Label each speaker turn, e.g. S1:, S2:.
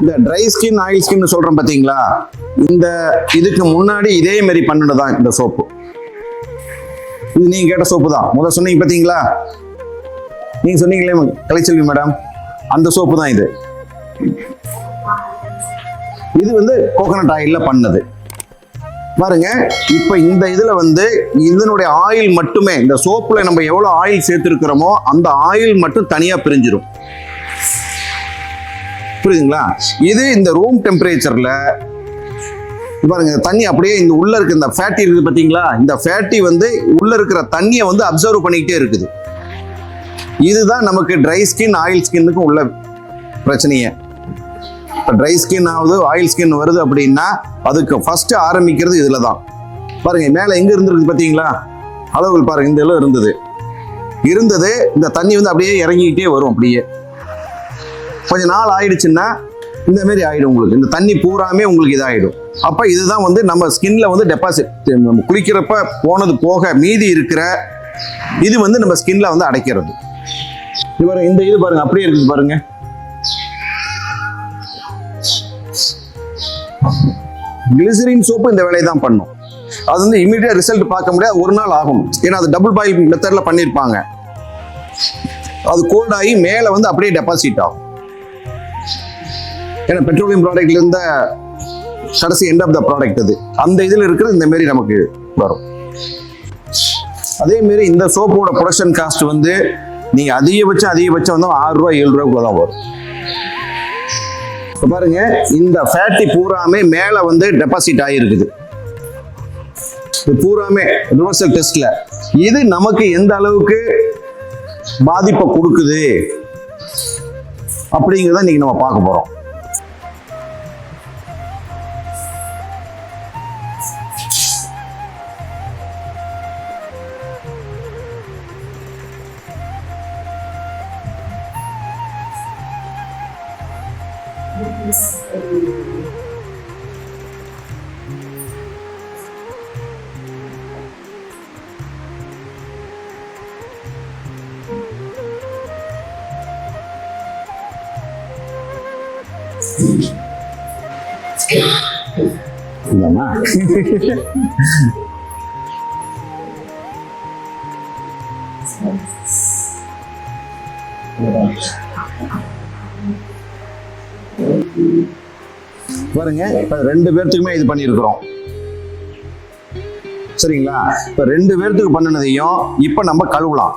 S1: இந்த dry skin oil skin சொல்றோம் பாத்தீங்களா? இந்த இதுக்கு முன்னாடி இதே மாதிரி பண்ணுனதுதான் இந்த சோப்பு இது நீங்க கேட்ட சோப்பு தான். முதல்ல சொன்னீங்க பாத்தீங்களா? நீங்க சொன்னீங்களே கலைச்செல்வி மேடம் அந்த சோப்பு தான் இது. இது வந்து கோகனட் ஆயில்ல பண்ணது. பாருங்க இப்ப இந்த இதுல வந்து இதனுடைய ஆயில் மட்டுமே இந்த சோப்புல நம்ம எவ்வளவு ஆயில் சேர்த்திருக்கிறோமோ அந்த ஆயில் மட்டும் தனியா பிரிஞ்சிடும் புரியுதுங்களா? இது இந்த ரூம் டெம்பரேச்சரில் பாருங்க இந்த தண்ணி அப்படியே இந்த உள்ள இருக்க இந்த ஃபேட்டி இருக்குது பார்த்தீங்களா? இந்த ஃபேட்டி வந்து உள்ள இருக்கிற தண்ணியை வந்து அப்சர்வ் பண்ணிக்கிட்டே இருக்குது. இதுதான் நமக்கு ட்ரை ஸ்கின் ஆயில் ஸ்கின்னுக்கும் உள்ள பிரச்சனையே. இப்போ ட்ரை ஸ்கின் ஆகுது ஆயில் ஸ்கின் வருது அப்படின்னா அதுக்கு ஃபர்ஸ்ட் ஆரம்பிக்கிறது இதில் தான். பாருங்க மேலே எங்கே இருந்திருக்கு பார்த்தீங்களா? அளவுகள் பாருங்க இந்த இடம் இருந்தது. இருந்தது இந்த தண்ணி வந்து அப்படியே இறங்கிக்கிட்டே வரும் அப்படியே. கொஞ்ச நாள் ஆயிடுச்சுன்னா இந்த மாதிரி ஆயிடும் உங்களுக்கு. இந்த தண்ணி பூராமே உங்களுக்கு இதாகிடும் அப்ப இதுதான் வந்து நம்ம ஸ்கின்ல வந்து டெபாசிட் குளிக்கிறப்ப போனது போக மீதி இருக்கிற இது வந்து நம்ம ஸ்கின்ல வந்து அடைக்கிறது. இது இந்த இது பாருங்க அப்படியே இருக்குது பாருங்க. கிளிசரின் சோப்பு இந்த வேலையை தான் பண்ணும். அது வந்து இமீடியட் ரிசல்ட் பார்க்க முடியாது ஒரு நாள் ஆகும். ஏன்னா அது டபுள் பாயில் மெத்தட்ல பண்ணியிருப்பாங்க. அது கோல்டாகி ஆகி மேலே வந்து அப்படியே டெபாசிட் ஆகும். ஏன்னா பெட்ரோலியம் ப்ராடக்ட்ல இருந்த கடைசி எண்ட் ஆஃப் த ப்ராடக்ட் அது. அந்த இதில் இருக்கிறது இந்த மாரி நமக்கு வரும். அதே மாரி இந்த சோப்போட ப்ரொடக்ஷன் காஸ்ட் வந்து நீங்க அதிகபட்சம் அதிகபட்சம் வந்து ஆறு ரூபா ஏழு ரூபாய்க்குள்ள தான் வரும். இப்ப பாருங்க இந்த ஃபேட்டி பூராமே மேலே வந்து டெபாசிட் ஆகிருக்குது இது பூராமே ரிவர்சல் டெஸ்ட்ல இது நமக்கு எந்த அளவுக்கு பாதிப்பை கொடுக்குது? அப்படிங்கிறத இன்னைக்கு நம்ம பார்க்க だな。பாருங்க இப்போ ரெண்டு பேர்த்துக்குமே இது பண்ணியிருக்கிறோம். சரிங்களா? இப்போ ரெண்டு பேர்த்துக்கு பண்ணினதையும் இப்போ நம்ம கழுவலாம்.